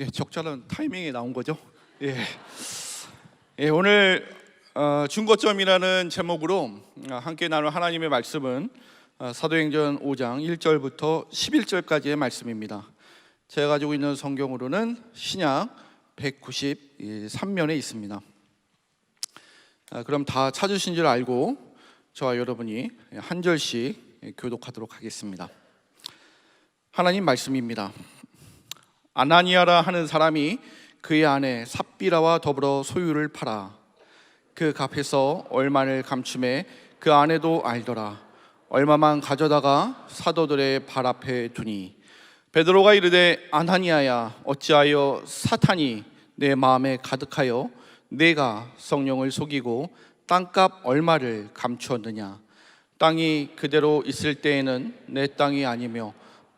예, 적절한 타이밍에 나온 거죠. 예, 예 오늘 어, 중거점이라는 제목으로 어, 함께 나눌 하나님의 말씀은 어, 사도행전 5장 1절부터 11절까지의 말씀입니다. 제가 가지고 있는 성경으로는 신약 193면에 있습니다. 아, 그럼 다 찾으신 줄 알고 저와 여러분이 한 절씩 교독하도록 하겠습니다. 하나님 말씀입니다. 아나니아라 하는 사람이 그의 아내 삽비라와 더불어 소유를 팔아 그 값에서 얼마를 감춤해 그 아내도 알더라. 얼마만 가져다가 사도들의 발 앞에 두니. 베드로가 이르되 아나니아야 어찌하여 사탄이 내 마음에 가득하여 내가 성령을 속이고 땅값 얼마를 감추었느냐? 땅이 그대로 있을 때에는 내 땅이 아니며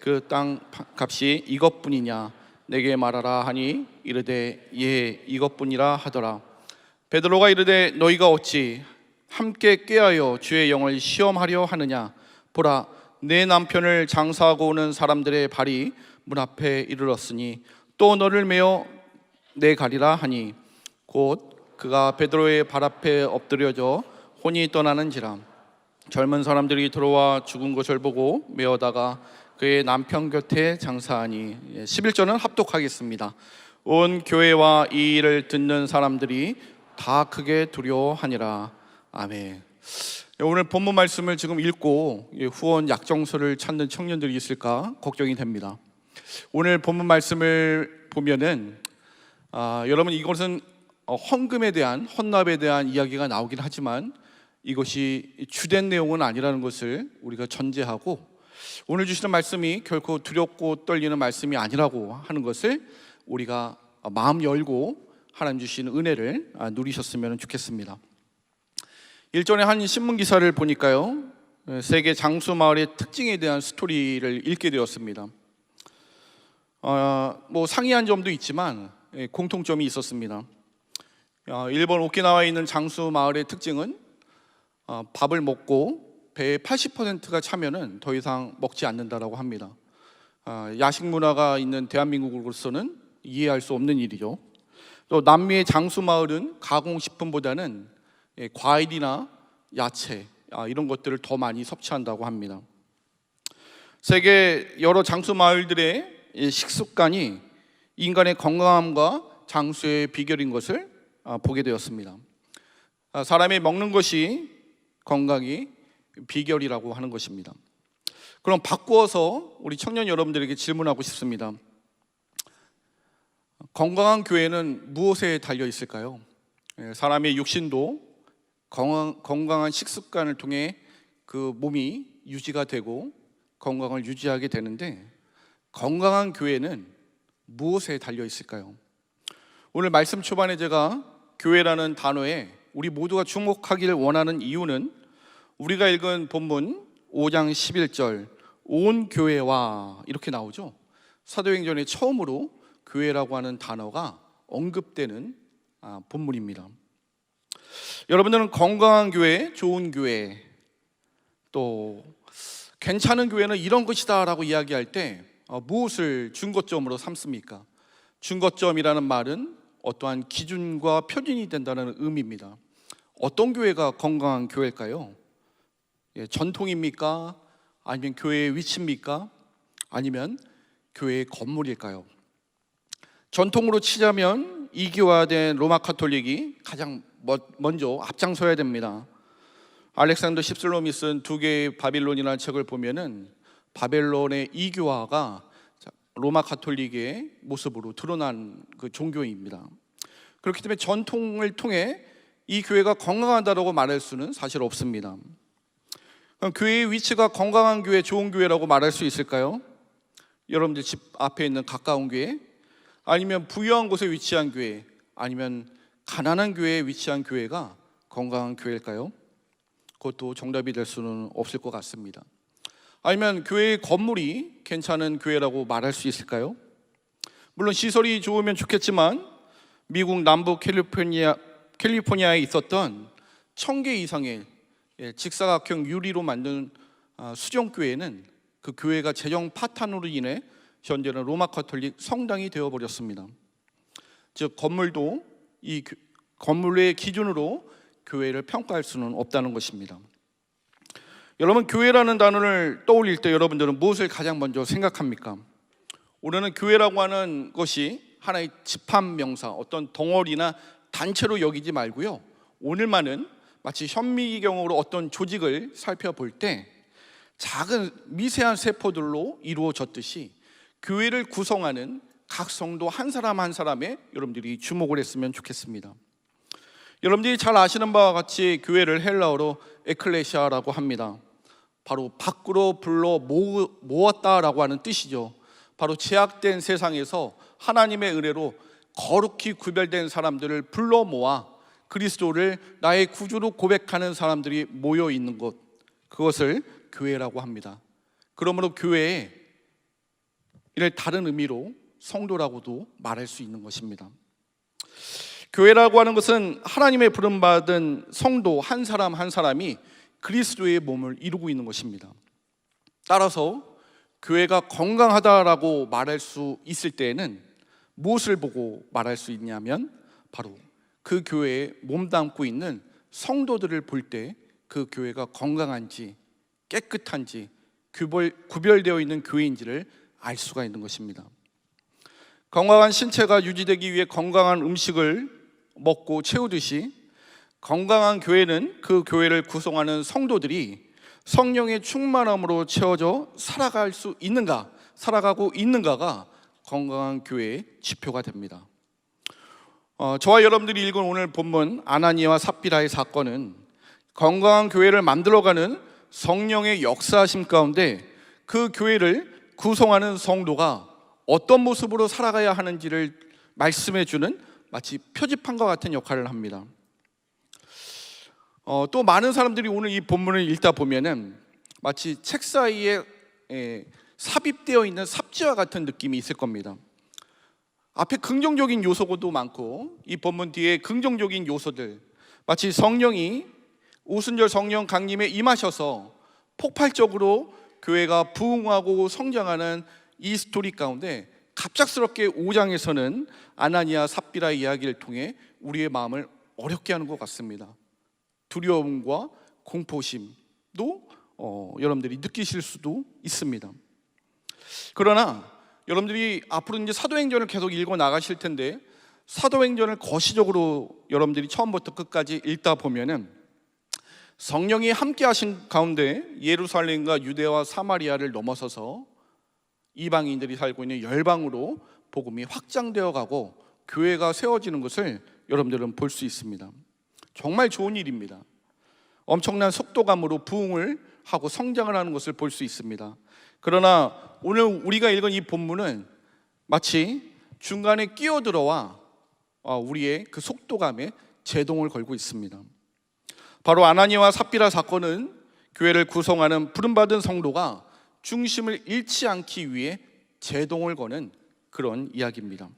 그 땅 값이 이것뿐이냐? 내게 말하라 하니 이르되 예 이것뿐이라 하더라. 베드로가 이르되 너희가 어찌 함께 깨하여 주의 영을 시험하려 하느냐? 보라 내 남편을 장사하고 오는 사람들의 발이 문 앞에 이르렀으니 또 너를 메어 내 가리라 하니 곧 그가 베드로의 발 앞에 엎드려져 혼이 떠나는지라. 젊은 사람들이 들어와 죽은 것을 보고 메어다가 그의 남편 곁에 장사하니 11절은 합독하겠습니다. 온 교회와 이 일을 듣는 사람들이 다 크게 두려워하니라. 아멘. 오늘 본문 말씀을 지금 읽고 후원 약정서를 찾는 청년들이 있을까 걱정이 됩니다. 오늘 본문 말씀을 보면은 아, 여러분 이것은 어, 헌금에 대한 헌납에 대한 이야기가 나오긴 하지만 이것이 주된 내용은 아니라는 것을 우리가 전제하고 오늘 주시는 말씀이 결코 두렵고 떨리는 말씀이 아니라고 하는 것을 우리가 마음 열고 하나님 주시는 은혜를 아, 누리셨으면 좋겠습니다. 일전에 한 신문 기사를 보니까요, 세계 장수 마을의 특징에 대한 스토리를 읽게 되었습니다. 어, 뭐 상이한 점도 있지만 예, 공통점이 있었습니다. 어, 일본 오키나와에 있는 장수 마을의 특징은 어, 밥을 먹고 배의 80%가 차면은 더 이상 먹지 않는다라고 합니다. 아, 야식 문화가 있는 대한민국으로서는 이해할 수 없는 일이죠. 또 남미의 장수 마을은 가공식품보다는 예, 과일이나 야채 아, 이런 것들을 더 많이 섭취한다고 합니다. 세계 여러 장수 마을들의 식습관이 인간의 건강함과 장수의 비결인 것을 아, 보게 되었습니다. 아, 사람이 먹는 것이 건강이 비결이라고 하는 것입니다. 그럼 바꾸어서 우리 청년 여러분들에게 질문하고 싶습니다. 건강한 교회는 무엇에 달려 있을까요? 예, 사람의 육신도 건강한 식습관을 통해 그 몸이 유지가 되고 건강을 유지하게 되는데 건강한 교회는 무엇에 달려 있을까요? 오늘 말씀 초반에 제가 교회라는 단어에 우리 모두가 주목하기를 원하는 이유는 우리가 읽은 본문 5장 11절 온 교회와 이렇게 나오죠. 사도행전에 처음으로 교회라고 하는 단어가 언급되는 아, 본문입니다. 여러분들은 건강한 교회, 좋은 교회, 또 괜찮은 교회는 이런 것이다라고 이야기할 때 어, 무엇을 중거점으로 삼습니까? 중거점이라는 말은 어떠한 기준과 표준이 된다는 의미입니다. 어떤 교회가 건강한 교회일까요? 예, 전통입니까? 아니면 교회의 위치입니까? 아니면 교회의 건물일까요? 전통으로 치자면 이교화된 로마 카톨릭이 가장 먼저 앞장서야 됩니다. 알렉산더 십슬롬이 쓴 두 개의 바빌론이라는 책을 보면은 바벨론의 이교화가 로마 카톨릭의 모습으로 드러난 그 종교입니다. 그렇기 때문에 전통을 통해 이 교회가 건강하다고 말할 수는 사실 없습니다. 그럼 교회의 위치가 건강한 교회, 좋은 교회라고 말할 수 있을까요? 여러분들 집 앞에 있는 가까운 교회, 아니면 부유한 곳에 위치한 교회, 아니면 가난한 교회에 위치한 교회가 건강한 교회일까요? 그것도 정답이 될 수는 없을 것 같습니다. 아니면 교회의 건물이 괜찮은 교회라고 말할 수 있을까요? 물론 시설이 좋으면 좋겠지만 미국 남부 캘리포니아 캘리포니아에 있었던 천 개 이상의 예, 직사각형 유리로 만든 아, 수정 교회는 그 교회가 재정 파탄으로 인해 현재는 로마 카톨릭 성당이 되어 버렸습니다. 즉 건물도 이 교- 건물의 기준으로 교회를 평가할 수는 없다는 것입니다. 여러분 교회라는 단어를 떠올릴 때 여러분들은 무엇을 가장 먼저 생각합니까? 우리는 교회라고 하는 것이 하나의 집합 명사, 어떤 덩어리나 단체로 여기지 말고요. 오늘만은 마치 현미경으로 어떤 조직을 살펴볼 때 작은 미세한 세포들로 이루어졌듯이 교회를 구성하는 각 성도 한 사람 한 사람에 여러분들이 주목을 했으면 좋겠습니다. 여러분들이 잘 아시는 바와 같이 교회를 헬라어로 에클레시아라고 합니다. 바로 밖으로 불러 모- 모았다라고 하는 뜻이죠. 바로 제약된 세상에서 하나님의 은혜로 거룩히 구별된 사람들을 불러 모아 그리스도를 나의 구주로 고백하는 사람들이 모여 있는 곳 그것을 교회라고 합니다. 그러므로 교회에 이를 다른 의미로 성도라고도 말할 수 있는 것입니다. 교회라고 하는 것은 하나님의 부름받은 성도 한 사람 한 사람이 그리스도의 몸을 이루고 있는 것입니다. 따라서 교회가 건강하다라고 말할 수 있을 때에는 무엇을 보고 말할 수 있냐면 바로 그 교회에 몸담고 있는 성도들을 볼 때 그 교회가 건강한지 깨끗한지 구별, 구별 되어 있는 교회인지를 알 수가 있는 것입니다. 건강한 신체가 유지되기 위해 건강한 음식을 먹고 채우듯이 건강한 교회는 그 교회를 구성하는 성도들이 성령의 충만함으로 채워져 살아갈 수 있는가, 살아가고 있는가가 건강한 교회의 지표가 됩니다. 어, 저와 여러분들이 읽은 오늘 본문 아나니아와 삽비라의 사건은 건강한 교회를 만들어가는 성령의 역사심 가운데 그 교회를 구성하는 성도가 어떤 모습으로 살아가야 하는지를 말씀해 주는 마치 표지판과 같은 역할을 합니다. 어, 또 많은 사람들이 오늘 이 본문을 읽다 보면은 마치 책 사이에 에, 삽입되어 있는 삽지와 같은 느낌이 있을 겁니다. 앞에 긍정적인 요소도 많고 이 본문 뒤에 긍정적인 요소들 마치 성령이 오순절 성령 강림에 임하셔서 폭발적으로 교회가 부흥하고 성장하는 이 스토리 가운데 갑작스럽게 5장에서는 아나니아 삽비라 이야기를 통해 우리의 마음을 어렵게 하는 것 같습니다. 두려움과 공포심도 어, 여러분들이 느끼실 수도 있습니다. 그러나 여러분들이 앞으로 이제 사도행전을 계속 읽어 나가실 텐데 사도행전을 거시적으로 여러분들이 처음부터 끝까지 읽다 보면은 성령이 함께 하신 가운데 예루살렘과 유대와 사마리아를 넘어서서 이방인들이 살고 있는 열방으로 복음이 확장되어 가고 교회가 세워지는 것을 여러분들은 볼 수 있습니다. 정말 좋은 일입니다. 엄청난 속도감으로 부흥을 하고 성장을 하는 것을 볼 수 있습니다. 그러나 오늘 우리가 읽은 이 본문은 마치 중간에 끼어들어와 어, 우리의 그 속도감에 제동을 걸고 있습니다. 바로 아나니와 삽비라 사건은 교회를 구성하는 부름받은 성도가 중심을 잃지 않기 위해 제동을 거는 그런 이야기입니다.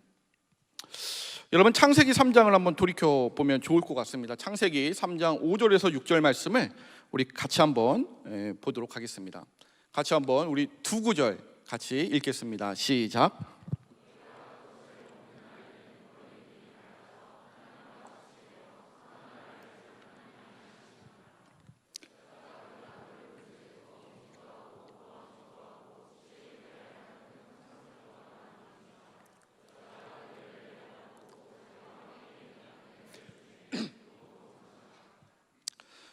여러분 창세기 3장을 한번 돌이켜 보면 좋을 것 같습니다. 창세기 3장 5절에서 6절 말씀을 우리 같이 한번 예, 보도록 하겠습니다. 같이 한번 우리 두 구절 같이 읽겠습니다. 시작.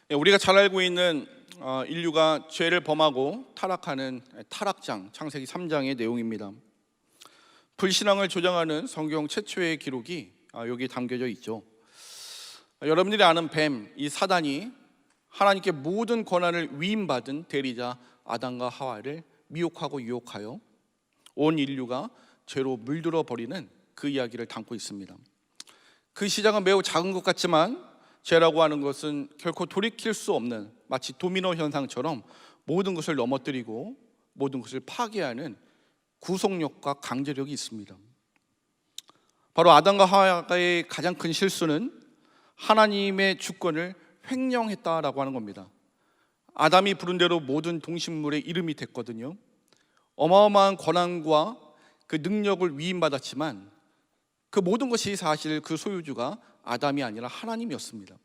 예, 우리가 잘 알고 있는 어, 인류가 죄를 범하고 타락하는 타락장 창세기 3장의 내용입니다. 불신앙을 조장하는 성경 최초의 기록이 아, 여기 담겨져 있죠. 아, 여러분들이 아는 뱀, 이 사단이 하나님께 모든 권한을 위임받은 대리자 아담과 하와를 미혹하고 유혹하여 온 인류가 죄로 물들어 버리는 그 이야기를 담고 있습니다. 그 시작은 매우 작은 것 같지만 죄라고 하는 것은 결코 돌이킬 수 없는 마치 도미노 현상처럼 모든 것을 넘어뜨리고 모든 것을 파괴하는 구속력과 강제력이 있습니다. 바로 아담과 하와의 가장 큰 실수는 하나님의 주권을 횡령했다라고 하는 겁니다. 아담이 부른 대로 모든 동식물의 이름이 됐거든요. 어마어마한 권한과 그 능력을 위임받았지만 그 모든 것이 사실 그 소유주가 아담이 아니라 하나님이었습니다.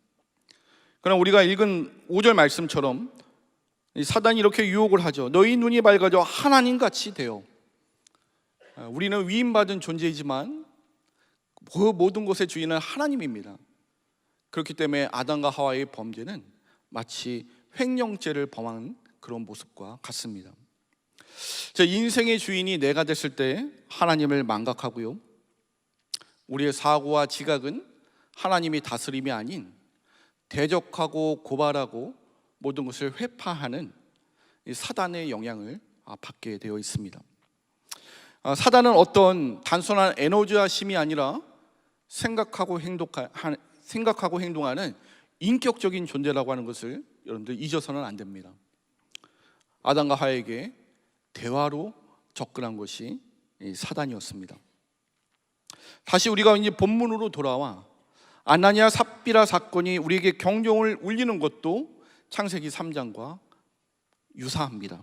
그러나 우리가 읽은 5절 말씀처럼 이 사단이 이렇게 유혹을 하죠. 너희 눈이 밝아져 하나님 같이 되어. 아, 우리는 위임받은 존재이지만 그 모든 것의 주인은 하나님입니다. 그렇기 때문에 아담과 하와의 범죄는 마치 횡령죄를 범한 그런 모습과 같습니다. 제 인생의 주인이 내가 됐을 때 하나님을 망각하고요. 우리의 사고와 지각은 하나님이 다스림이 아닌 대적하고 고발하고 모든 것을 회파하는 이 사단의 영향을 아, 받게 되어 있습니다. 아, 사단은 어떤 단순한 에너지와 힘이 아니라 생각하고 행동하, 생각하고 행동하는 인격적인 존재라고 하는 것을 여러분들 잊어서는 안 됩니다. 아담과 하에게 대화로 접근한 것이 이 사단이었습니다. 다시 우리가 이제 본문으로 돌아와 아나니아 삽비라 사건이 우리에게 경종을 울리는 것도 창세기 3장과 유사합니다.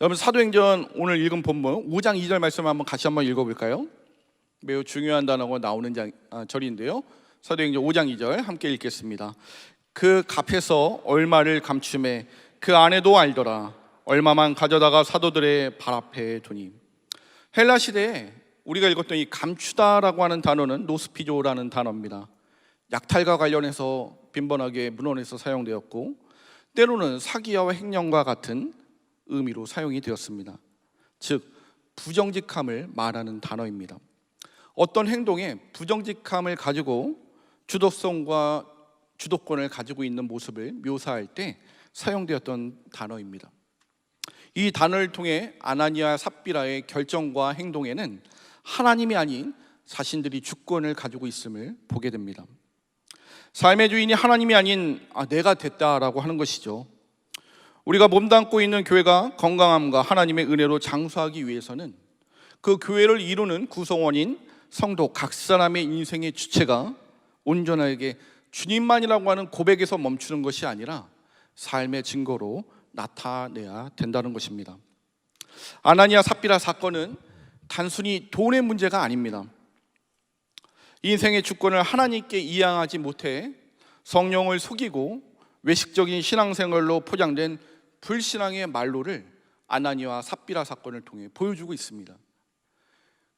여러분 사도행전 오늘 읽은 본문 5장 2절 말씀 한번 같이 한번 읽어볼까요? 매우 중요한 단어가 나오는 장, 아, 절인데요. 사도행전 5장 2절 함께 읽겠습니다. 그 값에서 얼마를 감춤해 그 안에도 알더라. 얼마만 가져다가 사도들의 발 앞에 두니. 헬라 시대에 우리가 읽었던 이 감추다라고 하는 단어는 노스피조라는 단어입니다. 약탈과 관련해서 빈번하게 문헌에서 사용되었고 때로는 사기와 횡령과 같은 의미로 사용이 되었습니다. 즉 부정직함을 말하는 단어입니다. 어떤 행동에 부정직함을 가지고 주도성과 주도권을 가지고 있는 모습을 묘사할 때 사용되었던 단어입니다. 이 단어를 통해 아나니아 삽비라의 결정과 행동에는 하나님이 아닌 자신들이 주권을 가지고 있음을 보게 됩니다. 삶의 주인이 하나님이 아닌 아, 내가 됐다라고 하는 것이죠. 우리가 몸담고 있는 교회가 건강함과 하나님의 은혜로 장수하기 위해서는 그 교회를 이루는 구성원인 성도 각 사람의 인생의 주체가 온전하게 주님만이라고 하는 고백에서 멈추는 것이 아니라 삶의 증거로 나타내야 된다는 것입니다. 아나니아 삽비라 사건은 단순히 돈의 문제가 아닙니다. 인생의 주권을 하나님께 이양하지 못해 성령을 속이고 외식적인 신앙생활로 포장된 불신앙의 말로를 아나니와 삽비라 사건을 통해 보여주고 있습니다.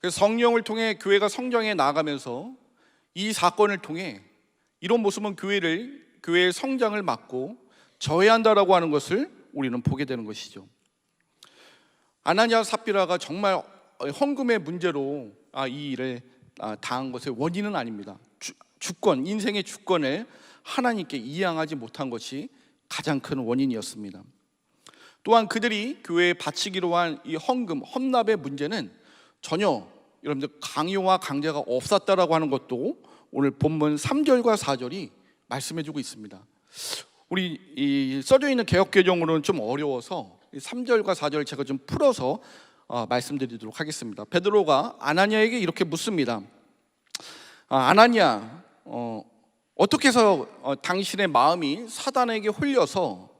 그래서 성령을 통해 교회가 성장해 나가면서 이 사건을 통해 이런 모습은 교회를 교회의 성장을 막고 저해한다라고 하는 것을 우리는 보게 되는 것이죠. 아나니아 삽비라가 정말 헌금의 문제로 아, 이 일을 아, 당한 것의 원인은 아닙니다. 주, 주권, 인생의 주권을 하나님께 이양하지 못한 것이 가장 큰 원인이었습니다. 또한 그들이 교회에 바치기로 한 이 헌금, 헌납의 문제는 전혀 여러분들 강요와 강제가 없었다라고 하는 것도 오늘 본문 3절과 4절이 말씀해 주고 있습니다. 우리 이 써져 있는 개혁 개정으로는 좀 어려워서 3절과 4절 제가 좀 풀어서 어, 말씀드리도록 하겠습니다. 베드로가 아나니아에게 이렇게 묻습니다. 아, 아나니아 어, 어떻게 해서 어, 당신의 마음이 사단에게 홀려서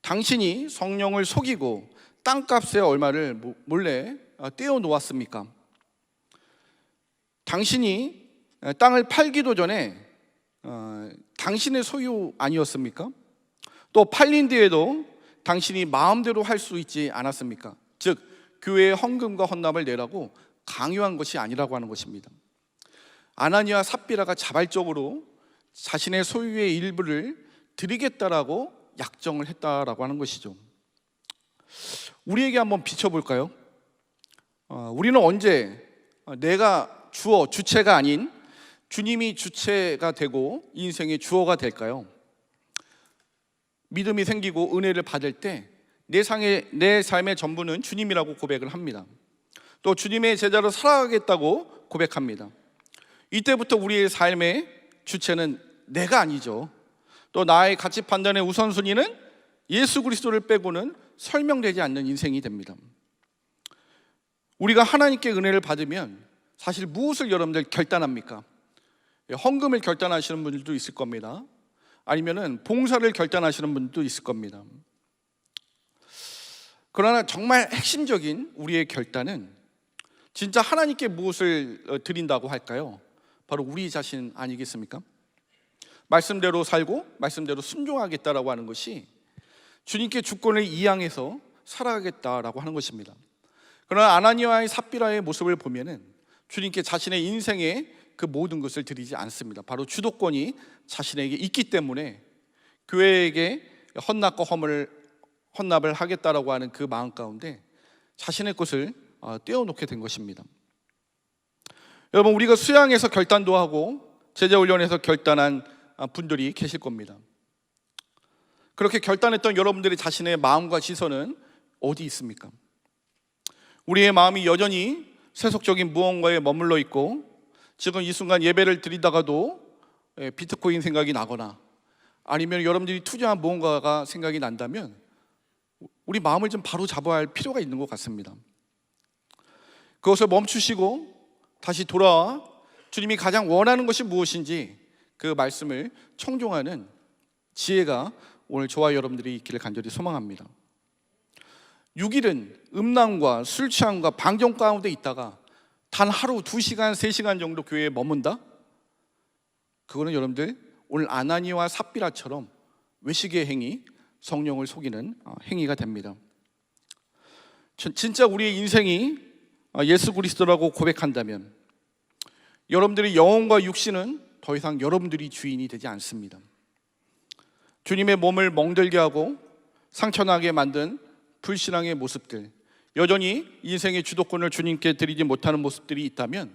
당신이 성령을 속이고 땅값의 얼마를 몰래 어, 떼어 놓았습니까? 당신이 어, 땅을 팔기도 전에 어, 당신의 소유 아니었습니까? 또 팔린 뒤에도 당신이 마음대로 할 수 있지 않았습니까? 즉 교회의 헌금과 헌납을 내라고 강요한 것이 아니라고 하는 것입니다. 아나니아 삽비라가 자발적으로 자신의 소유의 일부를 드리겠다라고 약정을 했다라고 하는 것이죠. 우리에게 한번 비춰볼까요? 어, 우리는 언제 내가 주어 주체가 아닌 주님이 주체가 되고 인생의 주어가 될까요? 믿음이 생기고 은혜를 받을 때 내 상의 내 삶의 전부는 주님이라고 고백을 합니다. 또 주님의 제자로 살아가겠다고 고백합니다. 이때부터 우리의 삶의 주체는 내가 아니죠. 또 나의 가치 판단의 우선순위는 예수 그리스도를 빼고는 설명되지 않는 인생이 됩니다. 우리가 하나님께 은혜를 받으면 사실 무엇을 여러분들 결단합니까? 예, 헌금을 결단하시는 분들도 있을 겁니다. 아니면은 봉사를 결단하시는 분들도 있을 겁니다. 그러나 정말 핵심적인 우리의 결단은 진짜 하나님께 무엇을 어, 드린다고 할까요? 바로 우리 자신 아니겠습니까? 말씀대로 살고 말씀대로 순종하겠다라고 하는 것이 주님께 주권을 이양해서 살아가겠다라고 하는 것입니다. 그러나 아나니아의 삽비라의 모습을 보면은 주님께 자신의 인생의 그 모든 것을 드리지 않습니다. 바로 주도권이 자신에게 있기 때문에 교회에게 헌납과 허물을 헌납을 하겠다라고 하는 그 마음 가운데 자신의 것을 어, 떼어놓게 된 것입니다. 여러분 우리가 수양에서 결단도 하고 제자 훈련에서 결단한 아, 분들이 계실 겁니다. 그렇게 결단했던 여러분들의 자신의 마음과 시선은 어디 있습니까? 우리의 마음이 여전히 세속적인 무언가에 머물러 있고 지금 이 순간 예배를 드리다가도 예, 비트코인 생각이 나거나 아니면 여러분들이 투자한 무언가가 생각이 난다면 우리 마음을 좀 바로 잡아야 할 필요가 있는 것 같습니다. 그것을 멈추시고 다시 돌아와 주님이 가장 원하는 것이 무엇인지 그 말씀을 청종하는 지혜가 오늘 저와 여러분들이 있기를 간절히 소망합니다. 6일은 음란과 술 취함과 방종 가운데 있다가 단 하루 2시간, 3시간 정도 교회에 머문다? 그거는 여러분들 오늘 아나니와 삽비라처럼 외식의 행위, 성령을 속이는 어, 행위가 됩니다. 진- 진짜 우리의 인생이 어, 예수 그리스도라고 고백한다면 여러분들의 영혼과 육신은 더 이상 여러분들이 주인이 되지 않습니다. 주님의 몸을 멍들게 하고 상처나게 만든 불신앙의 모습들, 여전히 인생의 주도권을 주님께 드리지 못하는 모습들이 있다면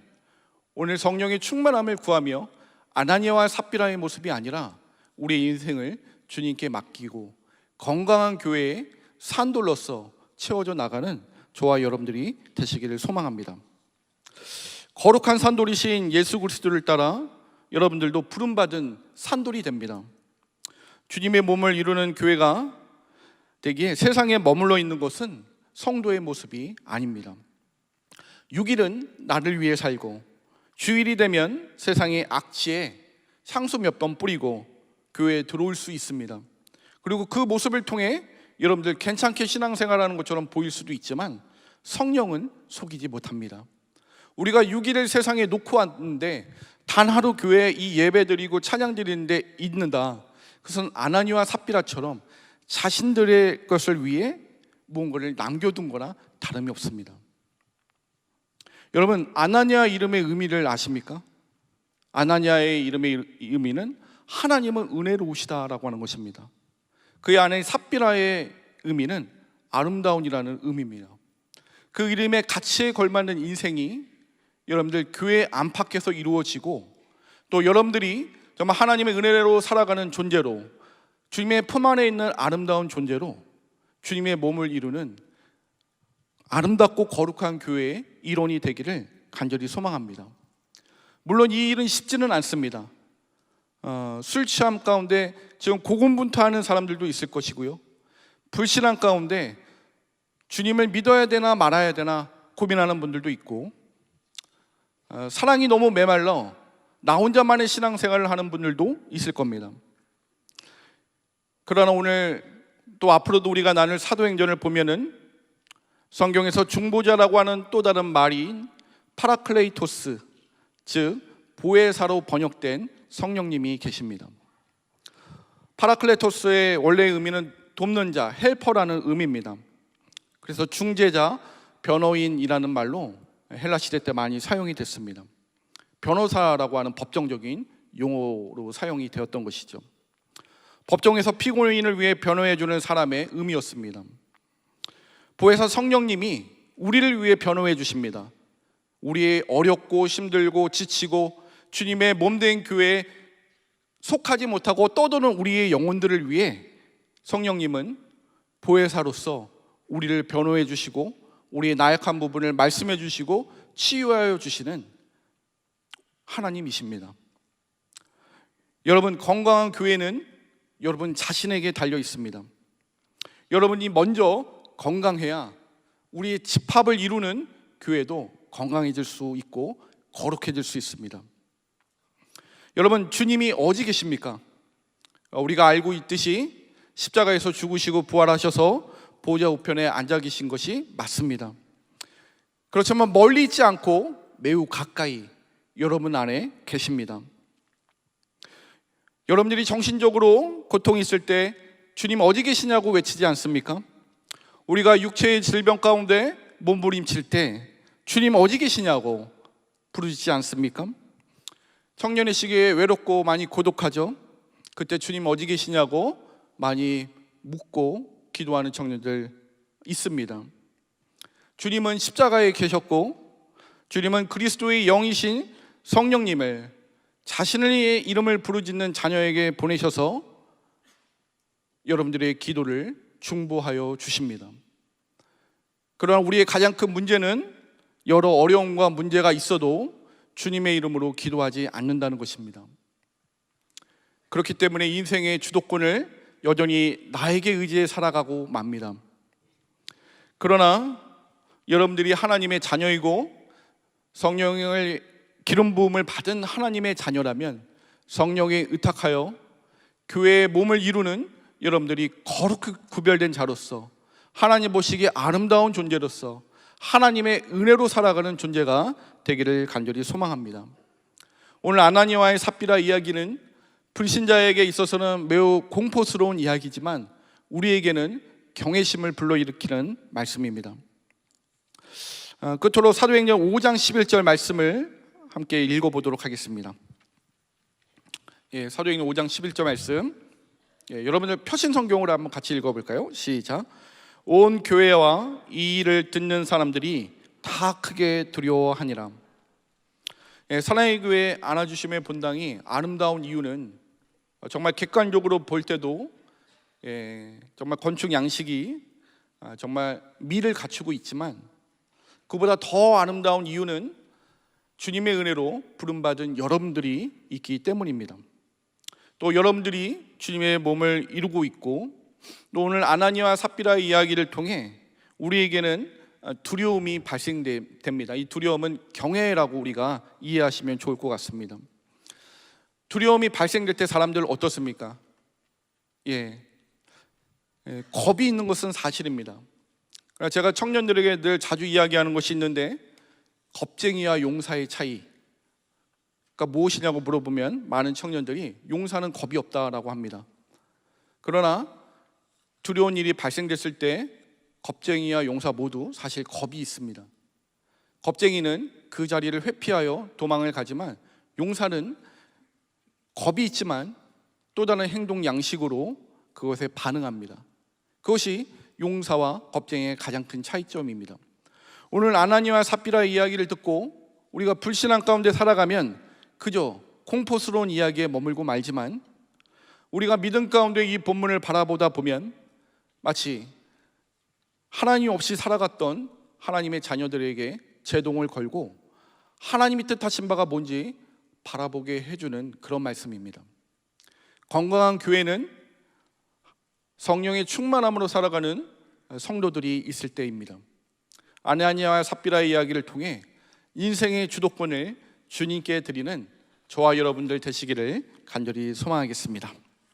오늘 성령의 충만함을 구하며 아나니아와 삽비라의 모습이 아니라 우리의 인생을 주님께 맡기고 건강한 교회의 산돌로서 채워져 나가는 저와 여러분들이 되시기를 소망합니다. 거룩한 산돌이신 예수 그리스도를 따라 여러분들도 부름 받은 산돌이 됩니다. 주님의 몸을 이루는 교회가 되기에 세상에 머물러 있는 것은 성도의 모습이 아닙니다. 6일은 나를 위해 살고 주일이 되면 세상의 악취에 향수 몇 번 뿌리고 교회에 들어올 수 있습니다. 그리고 그 모습을 통해 여러분들 괜찮게 신앙생활하는 것처럼 보일 수도 있지만 성령은 속이지 못합니다. 우리가 6일을 세상에 놓고 왔는데 단 하루 교회에 이 예배 드리고 찬양 드리는데 있는다. 그것은 아나니와 삽비라처럼 자신들의 것을 위해 무언가를 남겨둔 거나 다름이 없습니다. 여러분 아나니아 이름의 의미를 아십니까? 아나니아의 이름의 의미는 하나님은 은혜로우시다라고 하는 것입니다. 그의 아내 삽비라의 의미는 아름다운이라는 의미입니다. 그 이름의 가치에 걸맞는 인생이 여러분들 교회 안팎에서 이루어지고 또 여러분들이 정말 하나님의 은혜로 살아가는 존재로 주님의 품 안에 있는 아름다운 존재로 주님의 몸을 이루는 아름답고 거룩한 교회의 일원이 되기를 간절히 소망합니다. 물론 이 일은 쉽지는 않습니다. 어, 술 취함 가운데 지금 고군분투하는 사람들도 있을 것이고요. 불신앙 가운데 주님을 믿어야 되나 말아야 되나 고민하는 분들도 있고 어, 사랑이 너무 메말라 나 혼자만의 신앙생활을 하는 분들도 있을 겁니다. 그러나 오늘 또 앞으로도 우리가 나눌 사도행전을 보면은 성경에서 중보자라고 하는 또 다른 말인 파라클레이토스 즉 보혜사로 번역된 성령님이 계십니다. 파라클레토스의 원래 의미는 돕는 자, 헬퍼라는 의미입니다. 그래서 중재자, 변호인이라는 말로 헬라 시대 때 많이 사용이 됐습니다. 변호사라고 하는 법정적인 용어로 사용이 되었던 것이죠. 법정에서 피고인을 위해 변호해 주는 사람의 의미였습니다. 보혜사 성령님이 우리를 위해 변호해 주십니다. 우리의 어렵고 힘들고 지치고 주님의 몸된 교회에 속하지 못하고 떠도는 우리의 영혼들을 위해 성령님은 보혜사로서 우리를 변호해 주시고 우리의 나약한 부분을 말씀해 주시고 치유하여 주시는 하나님이십니다. 여러분 건강한 교회는 여러분 자신에게 달려 있습니다. 여러분이 먼저 건강해야 우리의 집합을 이루는 교회도 건강해질 수 있고 거룩해질 수 있습니다. 여러분 주님이 어디 계십니까? 어, 우리가 알고 있듯이 십자가에서 죽으시고 부활하셔서 보좌 우편에 앉아 계신 것이 맞습니다. 그렇지만 멀리 있지 않고 매우 가까이 여러분 안에 계십니다. 여러분들이 정신적으로 고통이 있을 때 주님 어디 계시냐고 외치지 않습니까? 우리가 육체의 질병 가운데 몸부림칠 때 주님 어디 계시냐고 부르지 않습니까? 청년의 시기에 외롭고 많이 고독하죠. 그때 주님 어디 계시냐고 많이 묻고 기도하는 청년들 있습니다. 주님은 십자가에 계셨고 주님은 그리스도의 영이신 성령님을 자신의 이름을 부르짖는 자녀에게 보내셔서 여러분들의 기도를 중보하여 주십니다. 그러나 우리의 가장 큰 문제는 여러 어려움과 문제가 있어도 주님의 이름으로 기도하지 않는다는 것입니다. 그렇기 때문에 인생의 주도권을 여전히 나에게 의지해 살아가고 맙니다. 그러나 여러분들이 하나님의 자녀이고 성령을 기름 부음을 받은 하나님의 자녀라면 성령에 의탁하여 교회의 몸을 이루는 여러분들이 거룩히 구별된 자로서 하나님 보시기에 아름다운 존재로서 하나님의 은혜로 살아가는 존재가 되기를 간절히 소망합니다. 오늘 아나니와의 삽비라 이야기는 불신자에게 있어서는 매우 공포스러운 이야기지만 우리에게는 경외심을 불러일으키는 말씀입니다. 어, 끝으로 사도행전 5장 11절 말씀을 함께 읽어보도록 하겠습니다. 예, 사도행전 5장 11절 말씀. 예, 여러분들 표신 성경으로 한번 같이 읽어볼까요? 시작. 온 교회와 이 일을 듣는 사람들이 다 크게 두려워하니라. 예, 사랑의 교회 안아주심의 본당이 아름다운 이유는 정말 객관적으로 볼 때도 예, 정말 건축 양식이 아, 정말 미를 갖추고 있지만 그보다 더 아름다운 이유는 주님의 은혜로 부름받은 여러분들이 있기 때문입니다. 또 여러분들이 주님의 몸을 이루고 있고 또 오늘 아나니와 삽비라의 이야기를 통해 우리에게는 두려움이 발생됩니다. 이 두려움은 경외라고 우리가 이해하시면 좋을 것 같습니다. 두려움이 발생될 때 사람들 어떻습니까? 예. 예, 겁이 있는 것은 사실입니다. 그러나 제가 청년들에게 늘 자주 이야기하는 것이 있는데 겁쟁이와 용사의 차이. 그러니까 무엇이냐고 물어보면 많은 청년들이 용사는 겁이 없다라고 합니다. 그러나 두려운 일이 발생됐을 때 겁쟁이와 용사 모두 사실 겁이 있습니다. 겁쟁이는 그 자리를 회피하여 도망을 가지만 용사는 겁이 있지만 또 다른 행동 양식으로 그것에 반응합니다. 그것이 용사와 겁쟁이의 가장 큰 차이점입니다. 오늘 아나니와 삽비라의 이야기를 듣고 우리가 불신앙 가운데 살아가면 그저 공포스러운 이야기에 머물고 말지만 우리가 믿음 가운데 이 본문을 바라보다 보면 마치 하나님 없이 살아갔던 하나님의 자녀들에게 제동을 걸고 하나님이 뜻하신 바가 뭔지 바라보게 해주는 그런 말씀입니다. 건강한 교회는 성령의 충만함으로 살아가는 성도들이 있을 때입니다. 아나니아와 삽비라의 이야기를 통해 인생의 주도권을 주님께 드리는 저와 여러분들 되시기를 간절히 소망하겠습니다.